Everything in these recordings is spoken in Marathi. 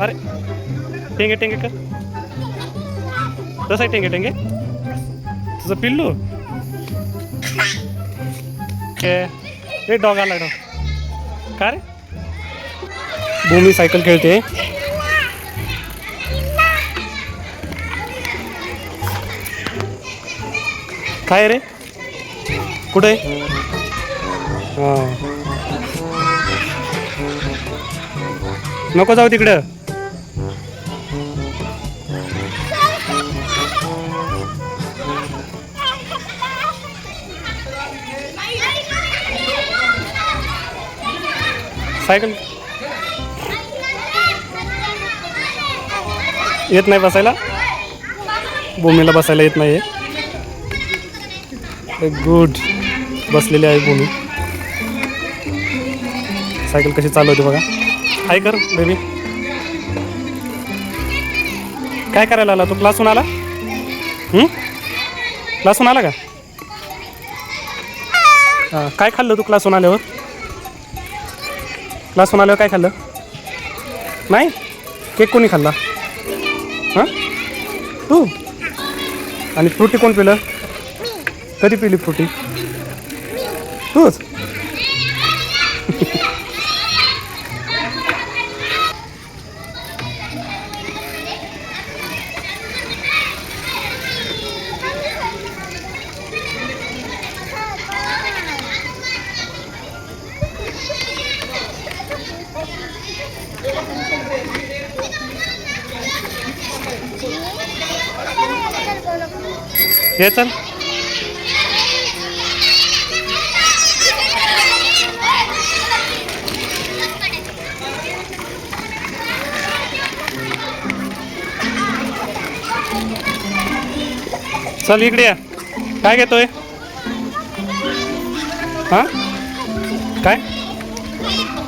अरे टेंगे टेंगे कर. तसं आहे टेंगे टेंगे. तुझं पिल्लू? ए ए डॉग आला डॉग. का रे? भूमी सायकल खेळते. काय रे? कुठे? हां. नको जाऊ तिकडं. सायकल येत नाही बसायला? भूमीला बसायला येत नाही गुड बसलेली आहे भूमी. सायकल कशी चालवते बघा. हाय कर बेबी काय करायला आला? तू क्लासून आला? क्लासून आला का? काय खाल्लं तू क्लासून आल्यावर? क्लासून आल्यावर काय खाल्लं? नाही? केक कोणी खाल्ला? हां? तू? आणि फ्रुटी कोण पिलं? कधी पिली फ्रुटी? तूच? हे चल. चल इकडे या. काय घेतोय? हां? काय?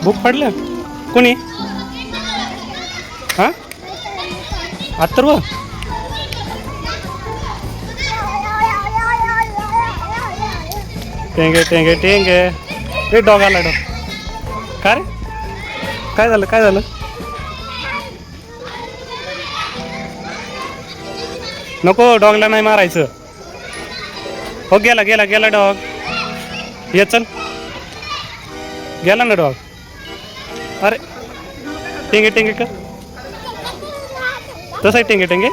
बुक पडलं? कोणी? हां? अत्तर्व टेंगे टेंगे टेंगे. ते डॉग आला डॉग. काय रे? काय झालं काय झालं? नको डॉगला नाही मारायचं. हो गेला गेला गेला डॉग. ये चल. गेला ना डॉग? अरे टेंगे टेंगे का? तसं आहे टेंगे टेंगे?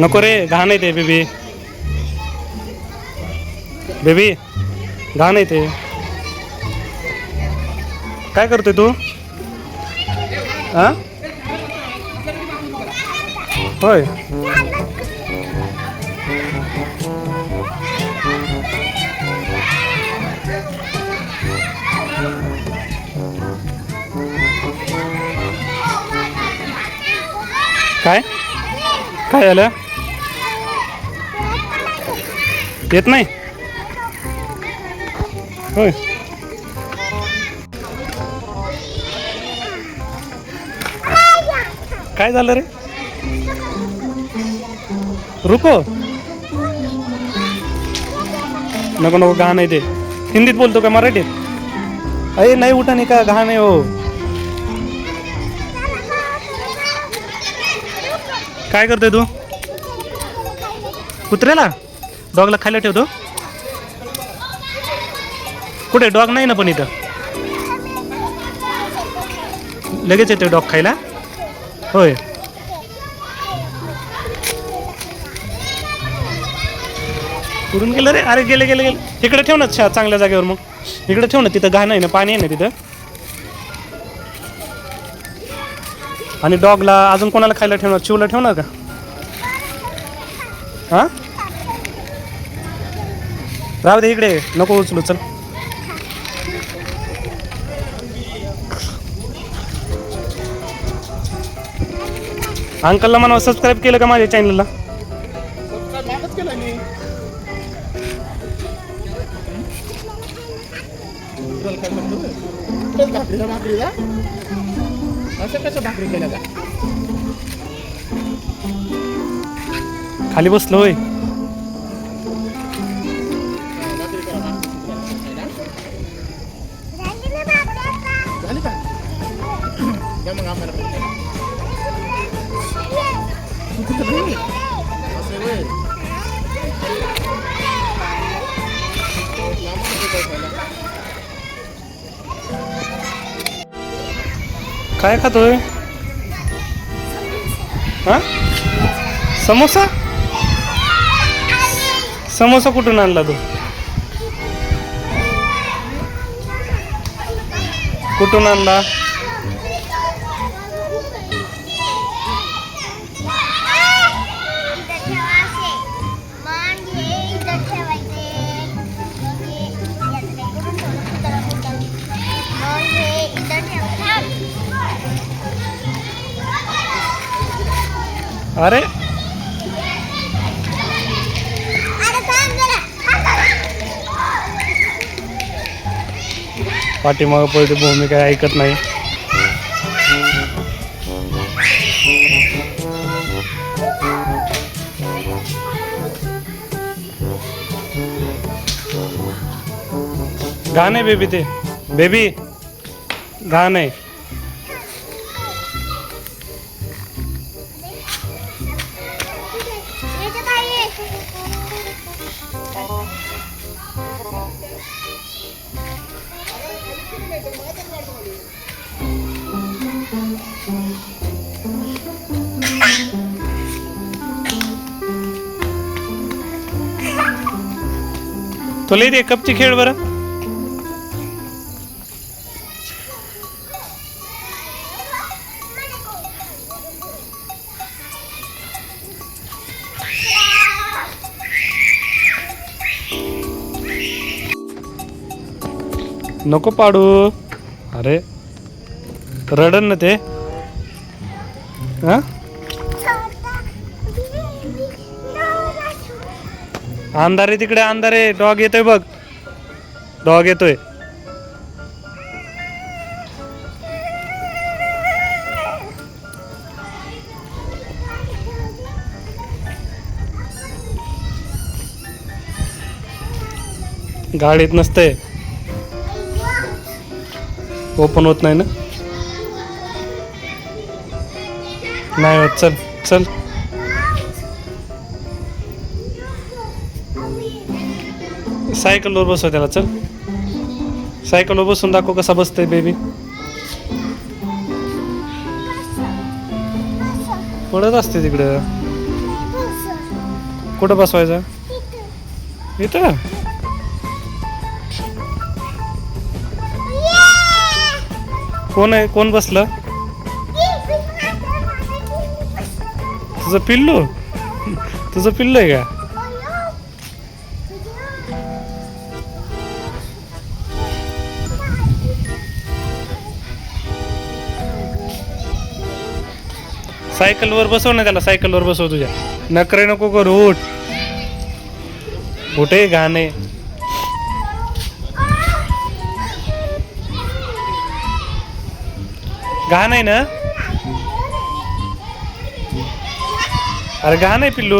नको रे घाण आहे ते बेबी. बेबी घाण आहे ते. काय करतोय तू? हा काय? काय झालं? येत नाही? होय. काय झालं रे? रुको. नको नको घाण आहे ते. हिंदीत बोलतो का मराठीत? अरे नाही उठा नाही का घाण आहे हो. काय करतोय तू? कुत्र्याला? डॉगला खायला ठेवतो. कुठे? डॉग नाही ना पण इथं. लगेच येतोय डॉग खायला. होय. उडून गेलं रे? अरे गेले गेले गेले. इकडे ठेव ना छा चांगल्या जागेवर मग. इकडे ठेव ना तिथं घाण आहे ना पाणी आहे ना तिथं. आणि डॉगला अजून कोणाला खायला ठेवणार? चिवला ठेवणार का? हां? राहू दे इकडे. नको उचलू चल. अंकलला म्हणा सबस्क्राईब केलं का माझ्या चॅनलला असं कसं भाकरी केल्या का खाली बसलो होय झाली का द्या मग आम्हाला? असं होय. काय खातोय? हा? समोसा? समोसा कुठून आणला तू? कुठून आणला? अरे. पाठीमागं पडते भूमिका ऐकत नाही. घाण आहे बेबी ते. बेबी घाण आहे दे कपची खेळ बरं. नको पाडू. अरे रडन ना ते. हा? अंधार आहे तिकडे अंधार आहे. डॉग येतोय बघ. डॉग येतोय. गाडीत नसते ओपन होत नाही ना? नाही होत. चल चल. सायकलवर बसव त्याला चल. सायकलवर बसून दाखव कसा बसतंय बेबी पडत असते तिकडं. कुठं बसवायचं? इथं? कोण आहे? कोण बसलं? तुझं पिल्लू? तुझं पिल्लू आहे का? सायकलवर बसव ना त्याला सायकलवर बसव तुझ्या. नकरे नको करू उठ. उठे घाणे घाण आहे ना? अरे घाण आहे पिल्लू.